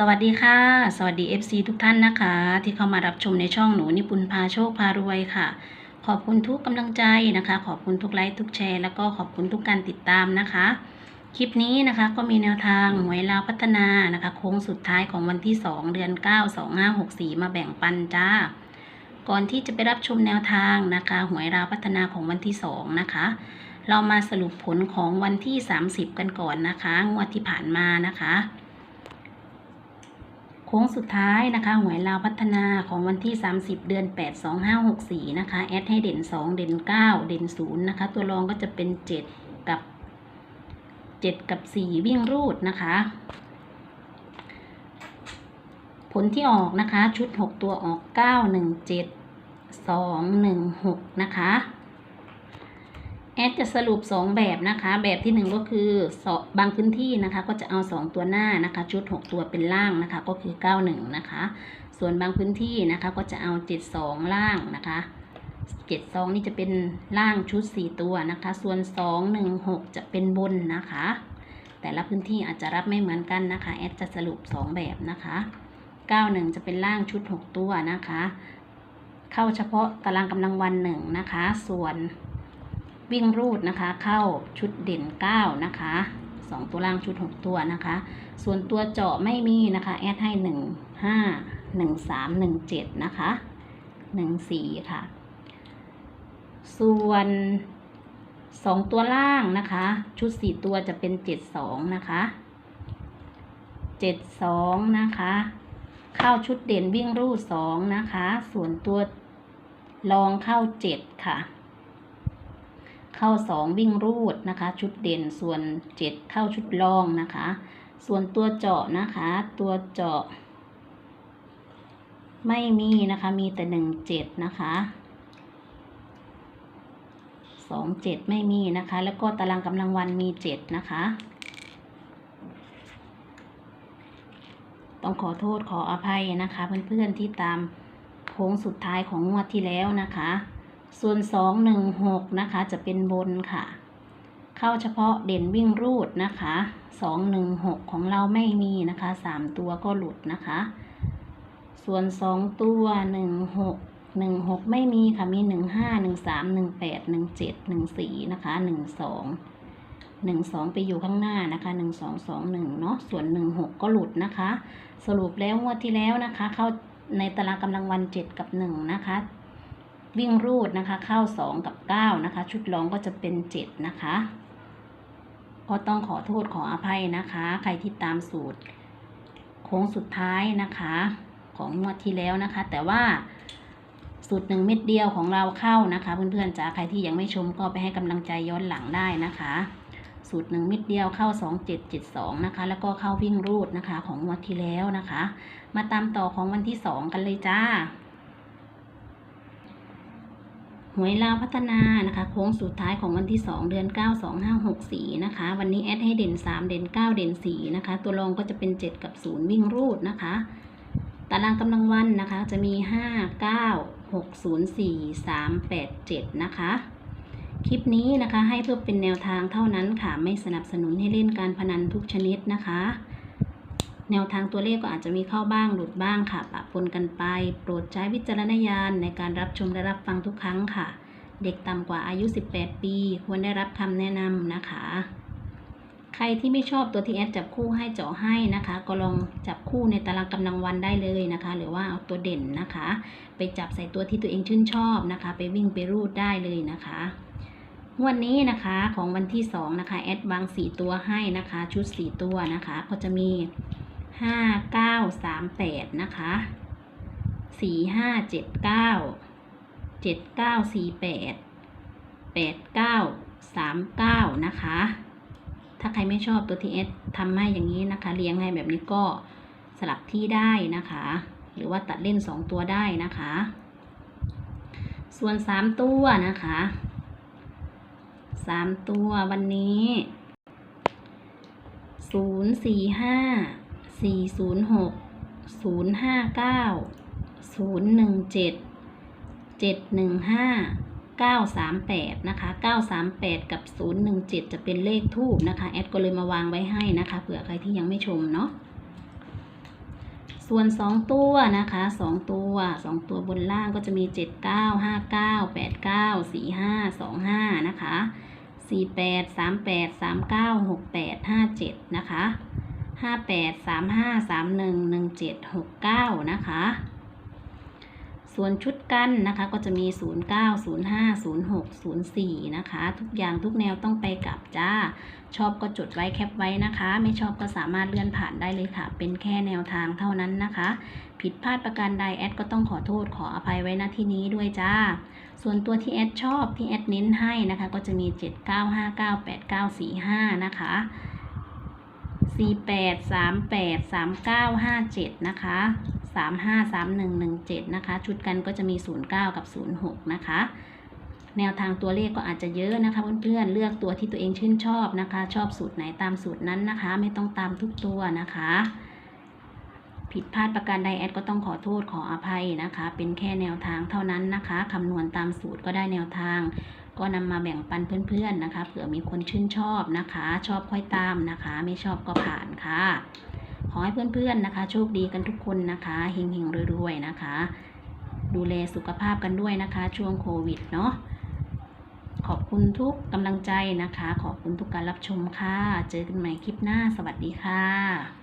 สวัสดีค่ะ สวัสดี FC ทุกท่านนะคะ ที่เข้ามารับชมในช่องหนูนิปุนพาโชคพารวยค่ะ ขอบคุณทุกกำลังใจนะคะ ขอบคุณทุกไลค์ทุกแชร์ แล้วก็ขอบคุณทุกการติดตามนะคะ คลิปนี้นะคะก็มีแนวทางหวยลาวพัฒนานะคะโค้งสุดท้ายของวันที่ 2 เดือน 9 2564 มาแบ่งปันจ้า ก่อนที่จะไปรับชมแนวทางนะคะหวยลาวพัฒนาของวันที่ 2 นะคะ เรามาสรุปผลของวันที่ 30 กันก่อนนะคะ งวดที่ผ่านมานะคะ โค้งสุดท้ายนะคะหวยลาวพัฒนาของวันที่ 30 เดือน 8 2564 นะคะแอดให้เด่น 2 เด่น 9 เด่น 0 นะคะ ตัวรองก็จะเป็น 7 กับ 7 กับ 4 วิ่งรูดนะคะ ผลที่ออกนะคะชุด 6 ตัวออก 9 1 7 2 1 6 นะคะ แอดจะสรุป 2 แบบนะคะ แบบที่ 1 ก็คือบางพื้นที่นะคะ ก็จะเอา 2 ตัวหน้านะคะ ชุด 6 ตัวเป็นล่างนะคะ ก็คือ 91 นะคะ ส่วนบางพื้นที่นะคะ ก็จะเอา 72 ล่างนะคะ72นี่จะเป็นล่างชุด4ตัวนะคะ ส่วน216จะเป็นบนนะคะ แต่ละพื้นที่อาจจะรับไม่เหมือนกันนะคะ แอดจะสรุป2แบบนะคะ91จะเป็นล่างชุด6ตัวนะคะ เข้าเฉพาะตารางกำลังวันหนึ่งนะคะ ส่วน วิ่งรูดนะคะเข้าชุดเด่น 9 นะคะ 2 ตัวล่างชุด 6 ตัวนะคะ ส่วนตัวเจาะไม่มีนะคะ แอดให้ 1 5 1 3 1 7 นะคะ 1 4 ค่ะ ส่วน 2 ตัวล่างนะคะ ชุด 4 ตัวจะเป็น 7 2 นะคะ 7 2 นะคะ เข้าชุดเด่นวิ่งรูด 2 นะคะ ส่วนตัวลองเข้า 7 ค่ะ เข้า 2 วิ่งรูดนะคะ ชุดเด่นส่วน 7 เข้าชุดรองนะคะ ส่วนตัวเจาะนะคะ ตัวเจาะ ไม่มีนะคะ มีแต่ 1 7 นะคะสองเจ็ดไม่มีนะคะ แล้วก็ตารางกำลังวันมีเจ็ดนะคะ ต้องขอโทษขออภัยนะคะ เพื่อนๆที่ตามโค้งสุดท้ายของงวดที่แล้วนะคะ ส่วนสองหนึ่งหกนะคะจะเป็นบนค่ะ เข้าเฉพาะเด่นวิ่งรูดนะคะสองหนึ่งหกของเราไม่มีนะคะสามตัวก็หลุดนะคะ ส่วนสองตัวหนึ่งหกหนึ่งหกไม่มีค่ะมีหนึ่งห้าหนึ่งสามหนึ่งแปดหนึ่งเจ็ดหนึ่งสี่นะคะหนึ่งสองหนึ่งสองไปอยู่ข้างหน้านะคะหนึ่งสองสองหนึ่งเนาะส่วนหนึ่งหกก็หลุดนะคะ สรุปแล้วงวดที่แล้วนะคะ เข้าในตารางกำลังวันเจ็ดกับหนึ่งนะคะ วิ่งรูดนะคะ เข้าสองกับเก้านะคะ ชุดรองก็จะเป็นเจ็ดนะคะ ก็ต้องขอโทษขออภัยนะคะ ใครที่ตามสูตร โค้งสุดท้ายนะคะ ของงวดที่แล้วนะคะ แต่ว่าสูตรหนึ่งเม็ดเดียวของเราเข้านะคะ เพื่อนๆจ๋าใครที่ยังไม่ชมก็ไปให้กำลังใจย้อนหลังได้นะคะ สูตรหนึ่งเม็ดเดียวเข้า 2772 นะคะ แล้วก็เข้าวิ่งรูดนะคะของงวดที่แล้วนะคะ มาตามต่อของวันที่ 2 กันเลยจ้า หวยลาวพัฒนานะคะ โค้งสุดท้ายของวันที่ 2 เดือน 9 2564นะคะ วันนี้แอดให้เด่น 3 เด่น 9 เด่น 4 นะคะ ตัวรองก็จะเป็น 7 กับ 0 วิ่งรูดนะคะ ตารางกำลังวันนะคะ จะมี 5 9 6 0 4 3 8 7 นะคะ คลิปนี้นะคะให้เพื่อเป็นแนวทางเท่านั้นค่ะ ไม่สนับสนุนให้เล่นการพนันทุกชนิดนะคะ แนวทางตัวเลขก็อาจจะมีเข้าบ้างหลุดบ้างค่ะปะปนกันไป โปรดใช้วิจารณญาณในการรับชมและรับฟังทุกครั้งค่ะ เด็กต่ำกว่าอายุ 18 ปี ควรได้รับคำแนะนำนะคะ ใครที่ไม่ชอบตัวที่แอดจับคู่ให้เจาะให้นะคะ ก็ลองจับคู่ในตารางกำลังวันได้เลยนะคะ หรือว่าเอาตัวเด่นนะคะ ไปจับใส่ตัวที่ตัวเองชื่นชอบนะคะ ไปวิ่งไปรูดได้เลยนะคะงวดนี้นะคะของวันที่ 2 นะคะ แอดวาง 4 ตัวให้นะคะ ชุด 4 ตัวนะคะ ก็จะมี 5 9 3 8นะคะ4 5 7 9 7 9 4 8 8 9 3 9นะคะ ถ้าใครไม่ชอบตัวทีเอสทำให้อย่างนี้นะคะ เลี้ยงให้แบบนี้ก็สลับที่ได้นะคะ หรือว่าตัดเล่น2ตัวได้นะคะ ส่วน3ตัวนะคะสามตัววันนี้ศูนย์สี่ห้า สี่ศูนย์หกศูนย์ห้าเก้าศูนย์หนึ่งเจ็ดเจ็ดหนึ่งห้าเก้าสามแปดนะคะเก้าสามแปดกับศูนย์หนึ่งเจ็ดจะเป็นเลขทูบนะคะ แอดก็เลยมาวางไว้ให้นะคะ เผื่อใครที่ยังไม่ชมเนาะส่วน 2 ตัวนะคะ 2 ตัว 2 ตัวบนล่างก็จะมี 7 9 5 9 8 9 4 5 2 5 นะคะ 48 38 39 68 57 นะคะ 58 35 31 17 69นะคะ ส่วนชุดกันนะคะก็จะมี09 05 06 04นะคะ ทุกอย่างทุกแนวต้องไปกลับจ้า ชอบก็จดไว้แคปไว้นะคะ ไม่ชอบก็สามารถเลื่อนผ่านได้เลยค่ะ เป็นแค่แนวทางเท่านั้นนะคะ ผิดพลาดประการใดแอดก็ต้องขอโทษขออภัยไว้ณที่นี้ด้วยจ้าส่วนตัวที่แอดชอบที่แอดเน้นให้นะคะ ก็จะมี 79598945 นะคะ 48383957นะคะ353117นะคะ ชุดกันก็จะมี09กับ06นะคะ แนวทางตัวเลขก็อาจจะเยอะนะคะเพื่อนๆเลือกตัวที่ตัวเองชื่นชอบนะคะ ชอบสูตรไหนตามสูตรนั้นนะคะ ไม่ต้องตามทุกตัวนะคะ ผิดพลาดประการใดแอดก็ต้องขอโทษขออภัยนะคะ เป็นแค่แนวทางเท่านั้นนะคะคำนวณตามสูตรก็ได้แนวทาง ก็นำมาแบ่งปันเพื่อนๆนะคะ เผื่อมีคนชื่นชอบนะคะ ชอบค่อยตามนะคะ ไม่ชอบก็ผ่านค่ะ ขอให้เพื่อนๆนะคะ โชคดีกันทุกคนนะคะเฮงๆรวยๆนะคะ ดูแลสุขภาพกันด้วยนะคะ ช่วงโควิดเนาะขอบคุณทุกกำลังใจนะคะ ขอบคุณทุกการรับชมค่ะ เจอกันใหม่คลิปหน้า สวัสดีค่ะ